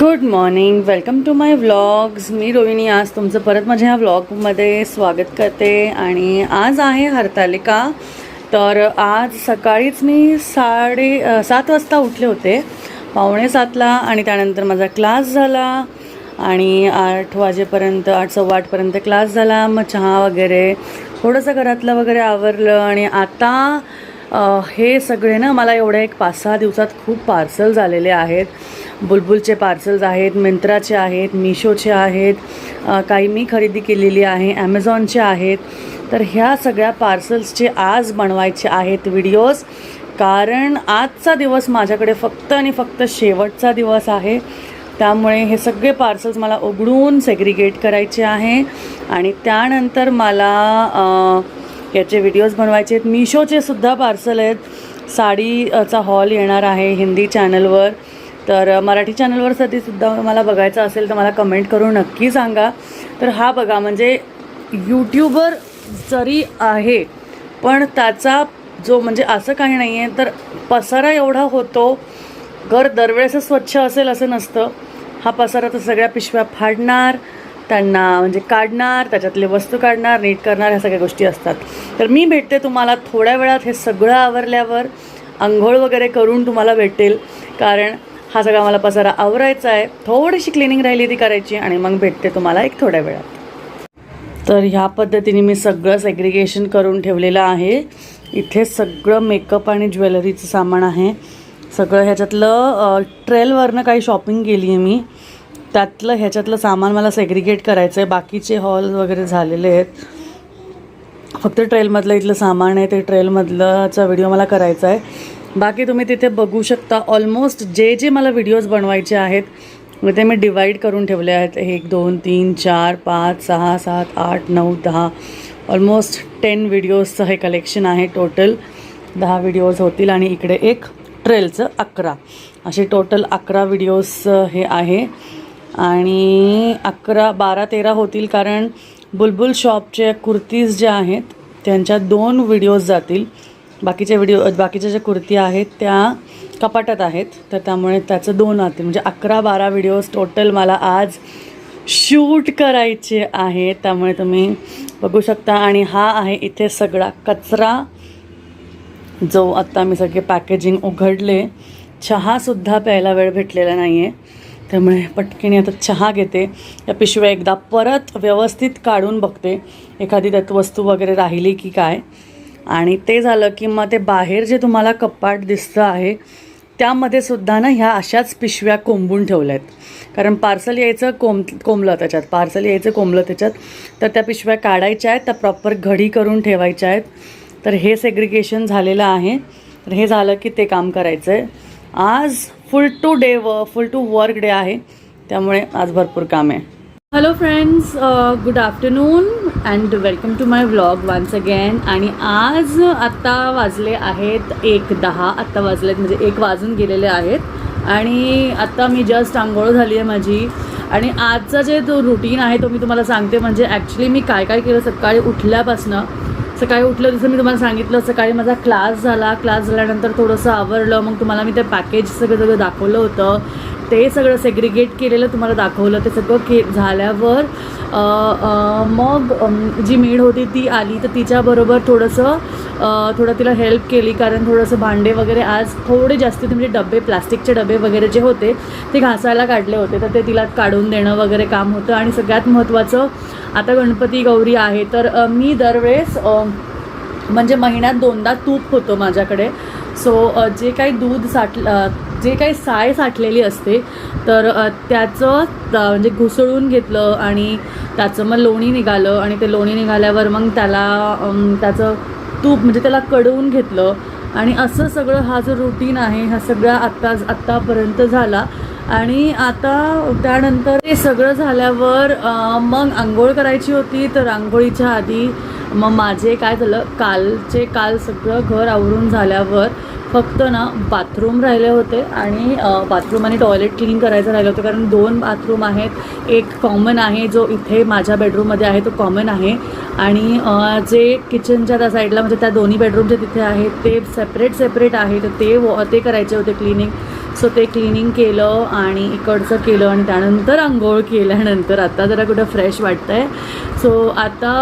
Good morning welcome to my vlogs मी रोहिणी आज तुमचं परत माझ्या ह्या व्लॉगमध्ये स्वागत करते आणि आज आहे हरतालिका. तर आज सकाळीच मी साडे सात वाजता उठले होते. पावणे सातला आणि त्यानंतर माझा क्लास झाला आणि आठ वाजेपर्यंत आठ सव्वा आठपर्यंत क्लास झाला. मग चहा वगैरे थोडंसं घरातलं वगैरे आवरलं आणि आता हे सगळे ना मला एवढ्या एक पाच सहा दिवसात खूप पार्सल झालेले आहेत. बुलबुलचे पार्सल्स आहेत मिंत्राचे आहेत मिशोचे आहेत काही मी खरेदी केलेली आहे ॲमेझॉनचे आहेत. तर ह्या सगळ्या पार्सल्सचे आज बनवायचे आहेत व्हिडिओज. कारण आजचा दिवस माझ्याकडे फक्त आणि फक्त शेवटचा दिवस आहे. त्यामुळे हे सगळे पार्सल्स मला उघडून सेग्रिगेट करायचे आहे. आणि त्यानंतर मला याचे व्हिडिओज बनवायचे आहेत. मिशोचे सुद्धा पार्सल आहेत. साडीचा हॉल येणार आहे हिंदी चॅनलवर तर मराठी चॅनलवर साठी सुद्धा मला बघायचं असेल तर मला कमेंट करून नक्की सांगा. तर हा बघा म्हणजे यूट्यूबर जरी आहे पण त्याचा जो म्हणजे असं काही नाही आहे तर पसारा एवढा होतो. घर दरवेळेस स्वच्छ असेल असं नसतं. हा पसारा तर सगळ्या पिशव्या फाडणार. त्यांना म्हणजे काढणार त्याच्यातले वस्तू काढणार नीट करणार ह्या सगळ्या गोष्टी असतात. तर मी भेटते तुम्हाला थोड्या वेळात हे सगळं आवरल्यावर आंघोळ वगैरे करून तुम्हाला भेटेल. कारण हा सगळा मला पसारा आवरायचा आहे. थोडीशी क्लिनिंग राहिली ती करायची आणि मग भेटते तुम्हाला एक थोड्या वेळात. तर ह्या पद्धतीने मी सगळं सेग्रिगेशन करून ठेवलेलं आहे. इथे सगळं मेकअप आणि ज्वेलरीचं सामान आहे. सगळं ह्याच्यातलं ट्रेलवरनं काही शॉपिंग केली आहे मी. त्यातलं ह्याच्यातलं सामान मला सेग्रिगेट करायचं आहे बाकीचे हॉल वगैरे झालेले आहेत. फक्त ट्रेलमधलं इथलं सामान आहे ते ट्रेलमधलंचा व्हिडिओ मला करायचा आहे बाकी तुम्ही तिथे बघू शकता. ऑलमोस्ट जे जे मला व्हिडिओज बनवायचे आहेत मग ते मी डिवाईड करून ठेवले आहेत. एक दोन तीन चार पाच सहा सात आठ नऊ दहा. ऑलमोस्ट टेन व्हिडिओजचं हे कलेक्शन आहे टोटल दहा व्हिडिओज होतील आणि इकडे एक ट्रेलचं अकरा. असे टोटल अकरा व्हिडिओज हे आहे. आणि अकरा बारा तेरा होतील कारण बुलबुल शॉपचे कुर्तीज ज्या आहेत त्यांच्या दोन व्हिडिओज जातील. बाकीचे व्हिडिओ बाकीच्या ज्या कुर्ती आहेत त्या कपाटात आहेत. तर त्यामुळे त्याचं दोन आतील म्हणजे अकरा बारा व्हिडिओज टोटल मला आज शूट करायचे आहेत. त्यामुळे तुम्ही बघू शकता. आणि हा आहे इथे सगळा कचरा जो आत्ता मी सगळे पॅकेजिंग उघडले. चहासुद्धा प्यायला वेळ भेटलेला नाही आहे त्यामुळे पटकीने आता चहा घेते. या पिशव्या एकदा परत व्यवस्थित काढून बघते. एखादी त्यात वस्तू वगैरे राहिली की काय. आणि ते झालं की मग ते बाहेर जे तुम्हाला कपाट दिसतं आहे त्यामध्ये सुद्धा ना ह्या अशाच पिशव्या कोंबून ठेवल्या आहेत कारण पार्सल यायचं कोंब कोंबलं त्याच्यात. पार्सल यायचं कोंबलं त्याच्यात. तर त्या पिशव्या काढायच्या आहेत त्या प्रॉपर घडी करून ठेवायच्या आहेत. तर हे सेग्रिगेशन झालेलं आहे. तर हे झालं की ते काम करायचं आहे आज फुल टू डे व फुल टू वर्क डे आहे. त्यामुळे आज भरपूर काम आहे. Hello friends good afternoon and welcome to my vlog once again आणि आज आत्ता वाजले आहेत एक दहा. आत्ता वाजले आहेत म्हणजे एक वाजून गेलेले आहेत. आणि आत्ता मी जस्ट आंघोळ झाली आहे माझी. आणि आजचा जे तो रुटीन आहे तो मी तुम्हाला सांगते. म्हणजे ॲक्च्युली मी काय काय केलं सकाळी उठल्यापासनं सकाळी उठलं जसं मी तुम्हाला सांगितलं सकाळी माझा क्लास झाला. क्लास झाल्यानंतर थोडंसं आवरलं. मग तुम्हाला मी ते पॅकेज सगळं सगळं दाखवलं होतं. ते सगळं सेग्रिगेट केलेलं तुम्हाला दाखवलं. ते सगळं के झाल्यावर मग जी मेड होती ती आली. तर तिच्याबरोबर थोडंसं थोडं तिला हेल्प केली. कारण थोडंसं भांडे वगैरे आज थोडे जास्त म्हणजे डबे प्लास्टिकचे डबे वगैरे जे होते ते घासायला काढले होते. तर ते तिला काढून देणं वगैरे काम होतं. आणि सगळ्यात महत्त्वाचं आता गणपती गौरी आहे. तर मी दरवेळेस म्हणजे महिन्यात दोनदा तूप होतं माझ्याकडे. सो जे काही दूध साठ जे काही साय साठलेली असते तर त्याचं म्हणजे घुसळून घेतलं आणि त्याचं मग लोणी निघालं आणि ते लोणी निघाल्यावर मग त्याला त्याचं तूप म्हणजे त्याला कडवून घेतलं. आणि असं सगळं हा जो रुटीन आहे हा सगळा आत्ता आत्तापर्यंत झाला. आणि आता त्यानंतर हे सगळं झाल्यावर मग आंघोळ करायची होती. तर आंघोळीच्या आधी मग माझे काय झालं कालचे काल सगळं घर आवरून झाल्यावर फक्त ना बाथरूम राहिले होते आणि बाथरूम आणि टॉयलेट क्लीन करायचं राहिलं होतं. कारण दोन बाथरूम आहेत. एक कॉमन आहे जो इथे माझ्या बेडरूममध्ये आहे तो कॉमन आहे. आणि जे किचनच्या त्या साईडला म्हणजे त्या दोन्ही बेडरूमच्या तिथे आहेत ते सेपरेट सेपरेट आहे. तर ते वॉ ते करायचे होते क्लिनिंग सो ते क्लिनिंग केलं आणि इकडचं केलं आणि त्यानंतर आंघोळ केल्यानंतर आता जरा कुठं फ्रेश वाटतं आहे सो आता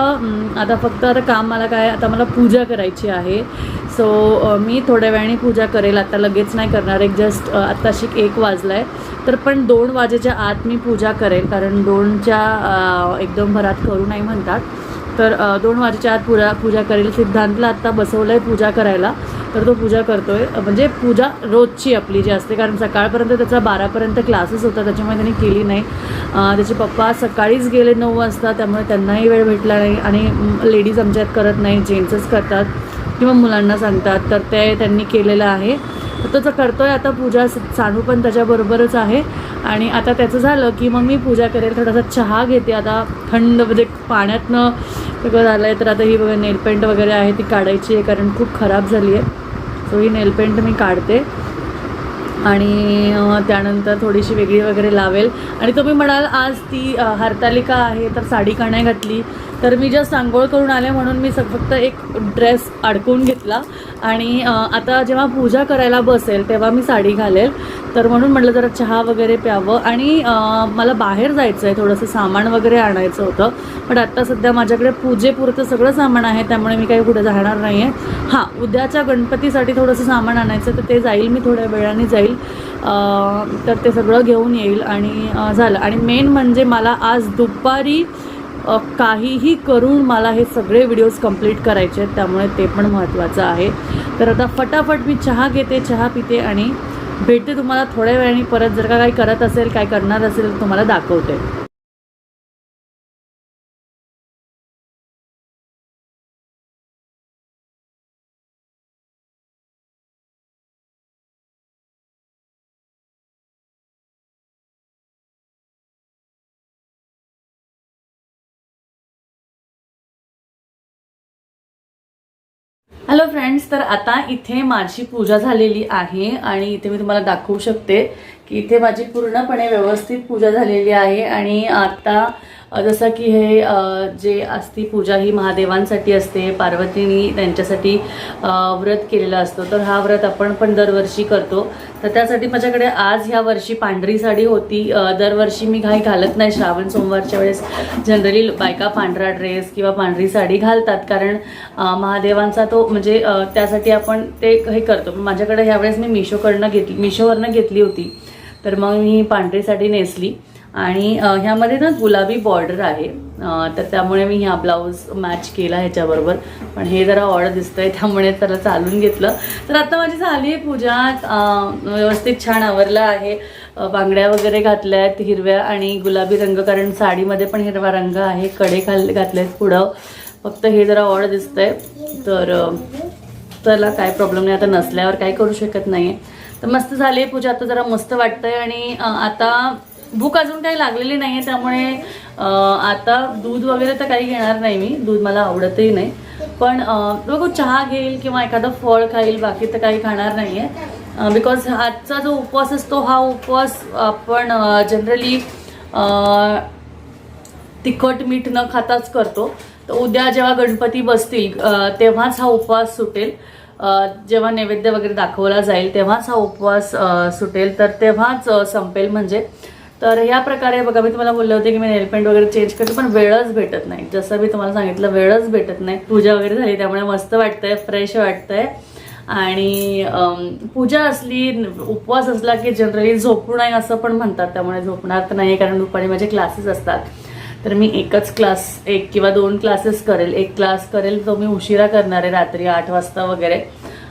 आता फक्त आता काम मला काय आता मला पूजा करायची आहे. सो मी थोड्या वेळाने पूजा करेल. आता लगेच नाही करणार. एक जस्ट आत्ताशी एक वाजला आहे तर पण दोन वाजेच्या आत मी पूजा करेल. कारण दोनच्या एकदम भरात करू नाही म्हणतात. तर दोन वाजेच्या आत पूजा पूजा करेल. सिद्धांतला आत्ता बसवलं आहे पूजा करायला. तर तो पूजा करतोय. म्हणजे पूजा रोजची आपली जी असते कारण सकाळपर्यंत त्याचा बारापर्यंत क्लासेस होता त्याच्यामुळे त्यांनी केली नाही. त्याचे पप्पा सकाळीच गेले नऊ वाजता त्यामुळे त्यांनाही वेळ भेटला नाही आणि लेडीज आमच्यात करत नाही जेंट्सच करतात किंवा मुलांना सांगतात. तर ते त्यांनी केलेलं आहे. तर तो जो करतोय आता पूजा सानू पण त्याच्याबरोबरच आहे. आणि आता त्याचं झालं की मग मी पूजा करेल थोडासा चहा घेते. आता थंड म्हणजे पाण्यातनं सगळं झालं आहे तर आता ही बघा नेलपेंट वगैरे आहे ती काढायची आहे कारण खूप खराब झाली आहे. सो ही नेलपेंट मी काढते. आणि त्यानंतर थोडीशी वेगळी वगैरे लावेल. आणि तुम्ही म्हणाल आज ती हरतालिका आहे तर साडी का नाही घातली? तर मी जस्ट आंघोळ करून आले म्हणून मी फक्त एक ड्रेस अडकून घेतला. आणि आता जेव्हा पूजा करायला बसेल तेव्हा मी साडी घालेल. तर म्हणून म्हटलं जरा चहा वगैरे प्यावं. आणि मला बाहेर जायचं आहे थोडंसं सामान वगैरे आणायचं होतं. पण आत्ता सध्या माझ्याकडे पूजेपुरतं सगळं सामान आहे त्यामुळे मी काही कुठे जाणार नाही आहे हां उद्याच्या गणपतीसाठी थोडंसं सामान आणायचं तर ते जाईल मी थोड्या वेळाने जाईल. तर ते सगळं घेऊन येईल आणि झालं. आणि मेन म्हणजे मला आज दुपारी काहीही करून मला हे सगळे व्हिडिओज कंप्लीट करायचे आहेत त्यामुळे ते पण महत्त्वाचं आहे. तर आता फटाफट मी चहा घेते चहा पिते आणि भेटते तुम्हाला थोड्या वेळाने परत. जर का काही करत असेल काय करणार असेल तर तुम्हाला दाखवते. हॅलो फ्रेंड्स तर आता इथे माझी पूजा झालेली आहे आणि इथे मी तुम्हाला दाखवू शकते की इथे माझी पूर्णपणे व्यवस्थित पूजा झालेली आहे आणि आता जसं की हे जे असती पूजा ही महादेवांसाठी असते पार्वतीनी त्यांच्यासाठी व्रत केलेलं असतं तर हा व्रत आपण पण दरवर्षी करतो. तर त्यासाठी माझ्याकडे आज ह्या वर्षी पांढरी साडी होती. दरवर्षी मी काही घालत नाही. श्रावण सोमवारच्या वेळेस जनरली बायका पांढरा ड्रेस किंवा पांढरी साडी घालतात. कारण महादेवांचा तो म्हणजे त्यासाठी आपण ते हे करतो. माझ्याकडे ह्यावेळेस मी मिशोकडनं घेतली मिशोवरनं घेतली होती. तर मग मी पांढरी साडी नेसली. आणि ह्यामध्ये ना गुलाबी बॉर्डर आहे. तर त्यामुळे मी ह्या ब्लाऊज मॅच केला ह्याच्याबरोबर. पण हे जरा ऑर्डर आहे त्यामुळे त्याला चालून घेतलं. तर आता माझी झाली आहे पूजा. व्यवस्थित छान आवरलं आहे. बांगड्या वगैरे घातल्या आहेत हिरव्या आणि गुलाबी रंग कारण साडीमध्ये पण हिरवा रंग आहे. कडे घाल घातले आहेत पुढं. फक्त हे जरा ऑर्डर दिसतंय. तर त्याला काय प्रॉब्लेम नाही. आता नसल्यावर काय करू शकत नाही तर मस्त झाली आहे पूजा. आता जरा मस्त वाटतंय आणि आता भूक अजून काही लागलेली नाही आहे त्यामुळे आता दूध वगैरे तर काही घेणार नाही मी. दूध मला आवडतही नाही. पण बघू चहा घेईल किंवा एखादं फळ खाईल बाकी तर काही खाणार नाही आहे बिकॉज आजचा जो उपवास असतो हा उपवास आपण जनरली तिखट मीठ न खाताच करतो. तर उद्या जेव्हा गणपती बसतील तेव्हाच हा उपवास सुटेल. जेव्हा नैवेद्य वगैरे दाखवला जाईल तेव्हाच हा उपवास सुटेल. तर तेव्हाच संपेल म्हणजे तर या प्रकारे बघा मी तुम्हाला बोलले होते की मी नेलपेंट वगैरे चेंज करते पण वेळच भेटत नाही. जसं मी तुम्हाला सांगितलं वेळच भेटत नाही. पूजा वगैरे झाली त्यामुळे मस्त वाटतंय फ्रेश वाटतंय. आणि पूजा असली उपवास असला की जनरली झोपू नाही असं पण म्हणतात त्यामुळे झोपणार तर नाही कारण दुपारी माझे क्लासेस असतात. तर मी एकच क्लास एक किंवा दोन क्लासेस करेल. एक क्लास करेल तो मी उशिरा करणार आहे रात्री आठ वाजता वगैरे.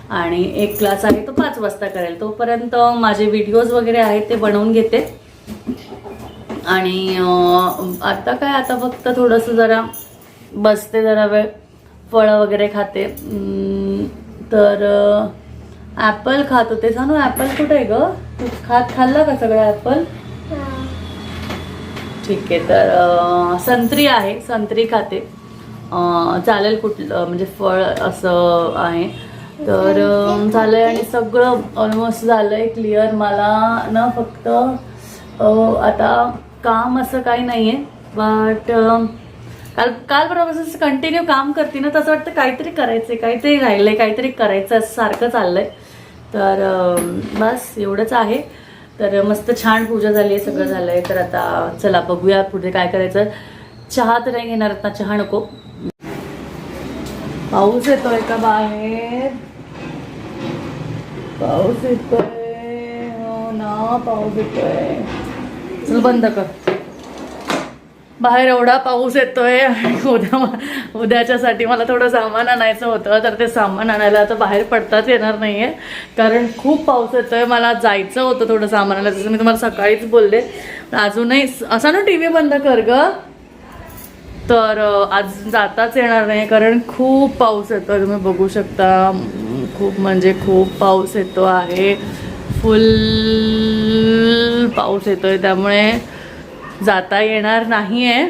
आणि एक क्लास आहे तो पाच वाजता करेल. तोपर्यंत माझे व्हिडिओज वगैरे आहेत ते बनवून घेते. आणि आता काय आता फक्त थोडंसं जरा बसते जरा वेळ. फळं वगैरे खाते. तर ॲपल खात होते. सांगू ॲपल कुठे आहे ग? तू खात खाल्ला का सगळं ॲपल? ठीक आहे तर संत्री आहे. संत्री खाते. चालेल कुठलं म्हणजे फळ असं आहे. तर झालं झालंय आणि सगळं ऑलमोस्ट आहे क्लिअर मला ना फक्त आता काम असं काही नाही आहे बट काल काल परवापासून कंटिन्यू काम करते ना तसं वाटतं काहीतरी करायचंय काहीतरी राहिलंय काहीतरी करायचं असं सारखं चाललंय. तर बस एवढंच आहे. तर मस्त छान पूजा झाली आहे सगळं झालं आहे तर आता चला बघूया पुढे काय करायचं. चहा तर नाही घेणार आता चहा नको. पाऊस येतोय का बाहेर? पाऊस येतोय. हो ना पाऊस येतोय. चल बंद कर. बाहेर एवढा पाऊस येतोय उद्या उद्याच्यासाठी मला थोडं सामान आणायचं होतं तर ते सामान आणायला आता बाहेर पडताच येणार नाहीये. कारण खूप पाऊस येतोय मला जायचं होतं थोडं सामान आणायला. जसं मी तुम्हाला सकाळीच बोलले अजूनही असा ना टी व्ही बंद कर ग. तर आज जाताच येणार नाही कारण खूप पाऊस येतो तुम्ही बघू शकता खूप म्हणजे खूप पाऊस येतो आहे. फुल पाऊस येतो आहे त्यामुळे जाता येणार नाही आहे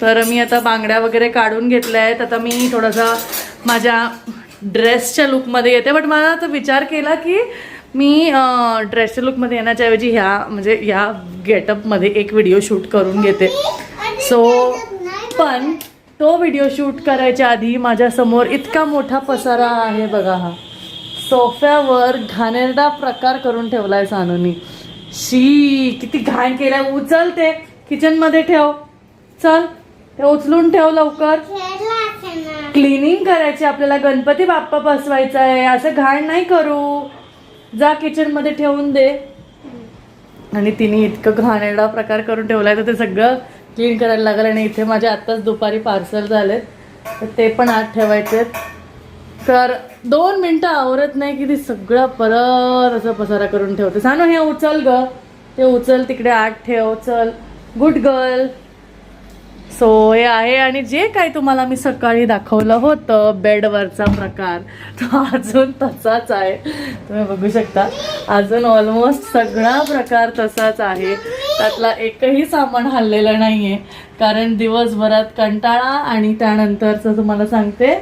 तर मी आता बांगड्या वगैरे काढून घेतल्या आहेत. आता मी थोडासा माझ्या ड्रेसच्या लुकमध्ये येते. बट मला तर विचार केला की मी ड्रेसच्या लुकमध्ये येण्याच्या ऐवजी ह्या म्हणजे ह्या गेटअपमध्ये एक व्हिडिओ शूट करून घेते. सो पण तो व्हिडिओ शूट करायच्या आधी माझ्यासमोर इतका मोठा पसारा आहे बघा हा. सोफ्यावर घाणेरडा प्रकार करून ठेवलाय सानूनी. शी किती घाण केलाय. उचल ते किचनमध्ये ठेव. चल ते उचलून ठेव लवकर. क्लिनिंग करायची आपल्याला. गणपती बाप्पा बसवायचा आहे असं घाण नाही करू. जा किचनमध्ये ठेवून दे. आणि तिने इतकं घाणेरडा प्रकार करून ठेवलाय तर ते सगळं क्लीन करायला लागलं. आणि इथे माझे आत्ताच दुपारी पार्सल झालेत. तर ते पण आत ठेवायचे तर दोन मिनटं आवरत नाही की ती सगळं परत असं पसारा करून ठेवते. सांगू हे उचल ग. ते उचल तिकडे आत ठेव चल गुड गर्ल सो हे आहे आणि जे काही तुम्हाला मी सकाळी दाखवलं होतं बेडवरचा प्रकार तो अजून तसाच आहे. तुम्ही बघू शकता अजून ऑलमोस्ट सगळा प्रकार तसाच आहे. त्यातला एकही सामान हल्लेलं आहे कारण दिवसभरात कंटाळा आणि त्यानंतरचं तुम्हाला सांगते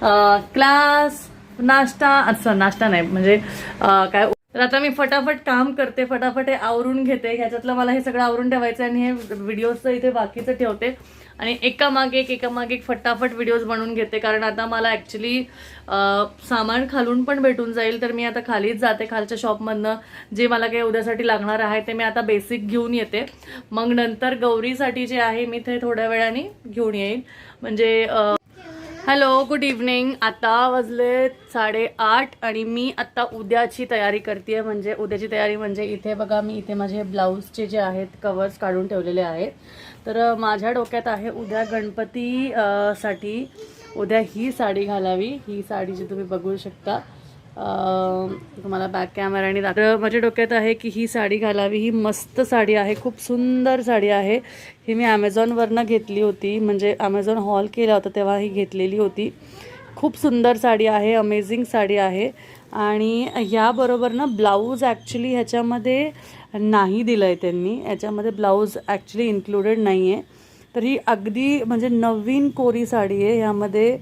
क्लास नाश्ता असं नाश्ता नाही म्हणजे काय तर आता मी फटाफट काम करते फटाफट हे आवरून घेते ह्याच्यातलं मला हे सगळं आवरून ठेवायचं आणि हे व्हिडिओजचं इथे बाकीचं ठेवते. आणि एका मागे एक एका मागे एक फटाफट व्हिडिओज बनवून घेते कारण आता मला ॲक्च्युली सामान खालून पण भेटून जाईल तर मी आता खालीच जाते खालच्या शॉपमधनं जे मला काही उद्यासाठी लागणार आहे ते मी आता बेसिक घेऊन येते. मग नंतर गौरीसाठी जे आहे मी ते थोड्या वेळाने घेऊन येईन. म्हणजे हॅलो गुड इव्हनिंग आता वाजले साडेआठ आणि मी आता उद्याची तयारी करते म्हणजे उद्याची तयारी म्हणजे इथे बघा मी इथे माझे ब्लाऊजचे जे आहेत कवर्स काढून ठेवलेले आहेत. तर माझ्या डोक्यात आहे उद्या गणपती साठी उद्या ही साडी घालावी. ही साडी जी तुम्ही बघू शकता. तुम्हाला बॅक कॅमेराने दाखव माझ्या डोक्यात आहे की ही साडी घालावी. ही मस्त साडी आहे. खूप सुंदर साडी आहे. ही मी ॲमेझॉनवरनं घेतली होती. म्हणजे ॲमेझॉन हॉल केला होता तेव्हा ही घेतलेली होती. खूप सुंदर साडी आहे. अमेझिंग साडी आहे. आणि याबरोबर ना ब्लाऊज ॲक्च्युली ह्याच्यामध्ये नाही दिलं आहे त्यांनी. याच्यामध्ये ब्लाऊज ॲक्च्युली इन्क्लुडेड नाही आहे तर ही अगदी म्हणजे नवीन कोरी साडी आहे. ह्यामध्ये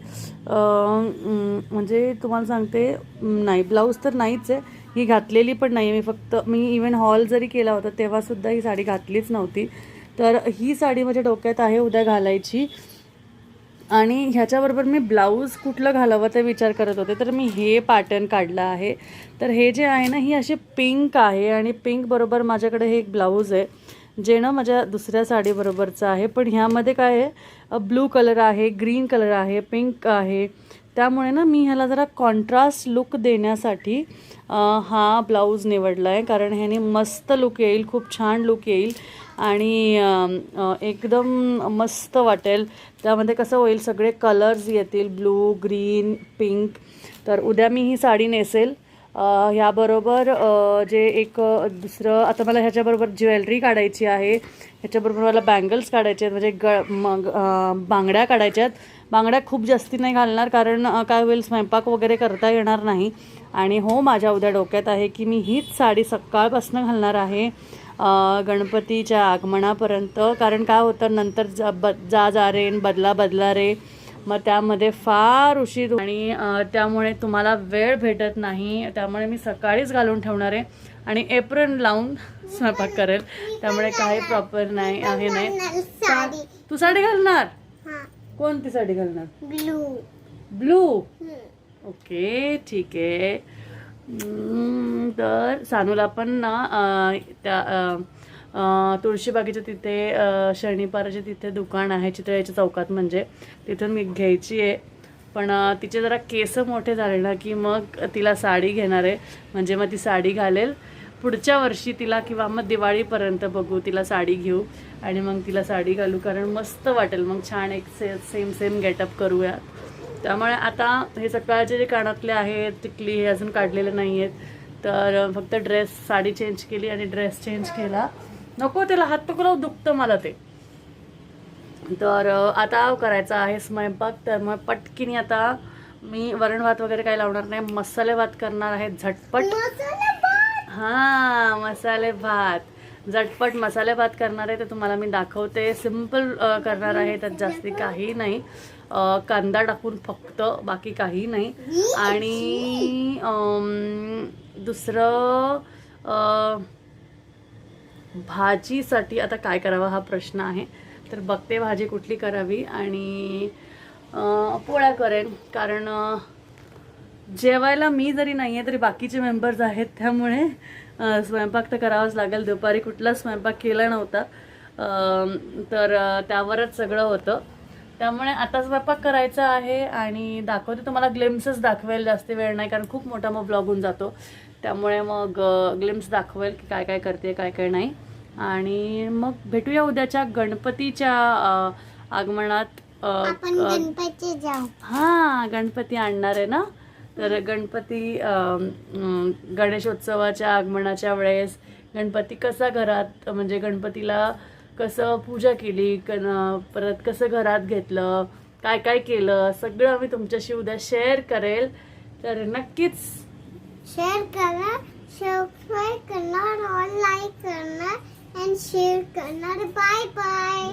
म्हणजे तुम्हाला सांगते नाही ब्लाऊज तर नाहीच आहे. ही घातलेली पण नाही आहे. मी फक्त मी इवन हॉल जरी केला होता तेव्हासुद्धा ही साडी घातलीच नव्हती. तर ही साडी माझ्या डोक्यात आहे उद्या घालायची. आणि ह्याच्याबरोबर मी ब्लाऊज कुठलं घालावं ते विचार करत होते. तर मी हे पॅटर्न काढलं आहे. तर हे जे आहे ना ही अशी पिंक आहे. आणि पिंक बरोबर माझ्याकडे हे एक ब्लाऊज आहे. जे ना माझ्या दुसऱ्या साडीबरोबरचं आहे. पण ह्यामध्ये काय आहे? ब्लू कलर आहे ग्रीन कलर आहे पिंक आहे. त्यामुळे ना मी ह्याला जरा कॉन्ट्रास्ट लुक देण्यासाठी हा ब्लाऊज निवडला आहे कारण ह्याने मस्त लुक येईल खूप छान लुक येईल. आणि एकदम मस्त वाटेल. त्यामध्ये कसं होईल सगळे कलर्स येतील ब्लू ग्रीन पिंक. तर उद्या मी ही साडी नेसेल. ह्याबरोबर जे एक दुसरं आता मला ह्याच्याबरोबर ज्वेलरी काढायची आहे. ह्याच्याबरोबर मला बँगल्स काढायचे आहेत. म्हणजे ग मग बांगड्या काढायच्या आहेत. बांगड्या खूप जास्ती नाही घालणार कारण काय होईल स्वयंपाक वगैरे करता येणार नाही. आणि हो माझ्या उद्या डोक्यात आहे की मी हीच साडी सकाळपासून घालणार आहे गणपतीच्या आगमनापर्यंत. कारण काय होतं नंतर जा ब जा जा रे बदला बदला रे. मग त्यामध्ये फार उशीर आणि त्यामुळे तुम्हाला वेळ भेटत नाही. त्यामुळे मी सकाळीच घालून ठेवणार आहे. आणि एप्रिल लावून स्वयंपाक करेल. त्यामुळे काही प्रॉपर नाही आहे नाही. तू साडी घालणार? हा. कोणती साडी घालणार? ब्लू. ब्लू? ओके ठीक आहे. तर सानूला पण ना त्या तुळशीबागेच्या तिथे अं, तिथे दुकान आहे चितळ्याच्या चौकात म्हणजे. तिथून मी घ्यायची आहे. पण तिचे जरा केस मोठे झाले ना की मग तिला साडी घेणार आहे. म्हणजे मग ती साडी घालेल. पुढच्या वर्षी तिला किंवा मग दिवाळीपर्यंत बघू तिला साडी घेऊ आणि मग तिला साडी घालू. कारण मस्त वाटेल. मग छान एक से सेम सेम गेटअप करूया त्यामुळे आता हे सकाळचे जे कानातले आहेत टिकली हे अजून काढलेले नाही आहेत तर फक्त ड्रेस साडी चेंज केली आणि ड्रेस चेंज केला. नको त्याला हात पकडव दुखतं मला ते. तर आता करायचा आहे स्वयंपाक तर मग पटकीने आता मी वरण भात वगैरे काही लावणार नाही. मसाले भात करणार आहे झटपट. हा मसाले भात. झटपट मसाले भात करणार आहे ते तुम्हाला मी दाखवते. सिंपल करणार आहे त्यात जास्ती काही नाही. कांदा टाकून फक्त बाकी काही नाही. आणि दुसरं भाजीसाठी आता काय करावं हा प्रश्न आहे. तर बघते भाजी कुठली करावी आणि पोळ्या करेन. कारण जेवायला मी जरी नाही आहे तरी बाकीचे मेंबर्स आहेत. त्यामुळे स्वयंपाक तर करावाच लागेल. दुपारी कुठलाच स्वयंपाक केला नव्हता. तर त्यावरच सगळं होतं. त्यामुळे आता स्वयंपाक करायचा आहे आणि दाखवते. तुम्हाला ग्लेम्सच दाखवेल. जास्त वेळ नाही कारण खूप मोठा मग ब्लॉग होऊन जातो. त्यामुळे मग ग्लिम्स दाखवेल की काय काय करते काय काय नाही. आणि मग भेटूया उद्याच्या गणपतीच्या आगमनात हा गणपती आणणार आहे ना? तर गणपती गणेशोत्सवाच्या आगमनाच्या वेळेस गणपती कसा घरात म्हणजे गणपतीला कसं पूजा केली कन परत कसं घरात घेतलं काय काय केलं सगळं मी तुमच्याशी उद्या शेअर करेल. तर नक्कीच शेअर करा सबस्क्राईब करणार और लाईक करणार अँड शेअर करणार बाय बाय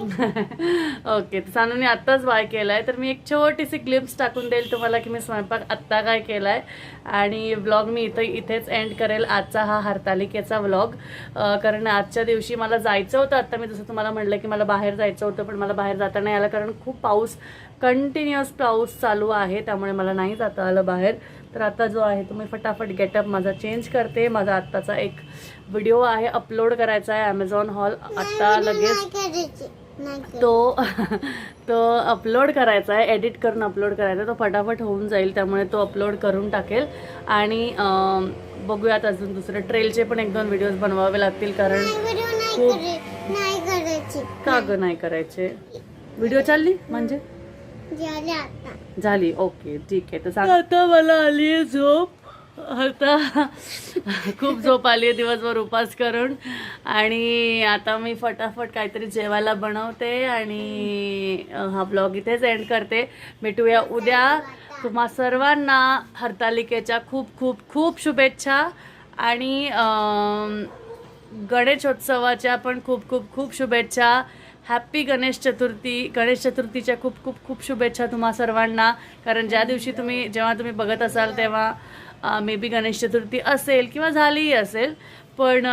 ओके तर सानूने आत्ताच बाय केलाय. तर मी एक छोटीशी क्लिप्स टाकून देईल तुम्हाला की मी स्वयंपाक आत्ता काय केलाय. आणि व्लॉग मी इथं इथेच एंड करेल आजचा हा हरतालिकेचा व्लॉग कारण आजच्या दिवशी मला जायचं होतं. आत्ता मी जसं तुम्हाला म्हटलं की मला बाहेर जायचं होतं पण मला बाहेर जाता नाही आलं कारण खूप पाऊस कंटिन्युअस पाऊस चालू आहे त्यामुळे मला नाही जाता आलं बाहेर. तर आता जो आहे तो मी फटाफट गेटअप माझा चेंज करते. माझा आत्ताचा एक व्हिडिओ आहे अपलोड करायचा आहे ॲमेझॉन हॉल आत्ता लगेच. तो तो अपलोड करायचा आहे एडिट करून अपलोड करायचा तो फटाफट होऊन जाईल त्यामुळे तो अपलोड करून टाकेल. आणि बघूयात अजून दुसरे ट्रेलचे पण एक दोन व्हिडिओज बनवावे लागतील कारण खूप- का ग नाही करायचे? व्हिडिओ चालली म्हणजे? झाले आता. झाली ओके ठीक आहे. तर सांग. आता मला आली आहे झोप. आता खूप झोप आली आहे दिवसभर उपास करून. आणि आता मी फटाफट काहीतरी जेवायला बनवते आणि हा ब्लॉग इथेच एंड करते. भेटूया उद्या. तुम्हा सर्वांना हरतालिकेच्या खूप खूप खूप शुभेच्छा. आणि गणेशोत्सवाच्या पण खूप खूप खूप शुभेच्छा. हॅप्पी गणेश चतुर्थी गणेश चतुर्थीच्या खूप खूप खूप शुभेच्छा तुम्हा सर्वांना. कारण ज्या दिवशी तुम्ही जेव्हा तुम्ही बघत असाल तेव्हा मे बी गणेश चतुर्थी असेल किंवा झालीही असेल पण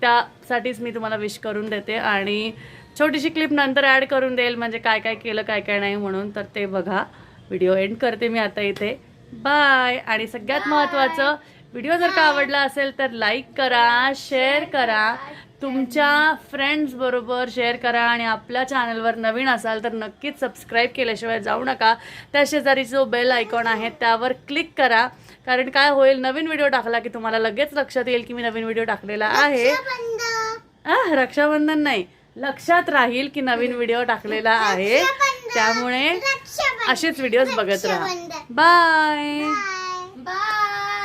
त्यासाठीच मी तुम्हाला विश करून देते. आणि छोटीशी क्लिप नंतर ॲड करून देईल म्हणजे काय काय केलं काय काय नाही म्हणून. तर ते बघा. व्हिडिओ एंड करते मी आता इथे. बाय आणि सगळ्यात महत्त्वाचं व्हिडिओ जर का आवडला असेल तर लाईक करा शेअर करा. तुमच्या फ्रेंड्स बरोबर शेअर करा आणि आपल्या चॅनलवर नवीन असाल तर नक्कीच सबस्क्राईब केल्याशिवाय जाऊ नका. त्या शेजारी जो बेल आयकॉन आहे त्यावर क्लिक करा. कारण काय होईल नवीन व्हिडिओ टाकला की तुम्हाला लगेच लक्षात येईल की मी नवीन व्हिडिओ टाकलेला आहे. रक्षाबंधन. नाही. लक्षात राहील की नवीन व्हिडिओ टाकलेला आहे. त्यामुळे असेच व्हिडिओज बघत राहा. Bye bye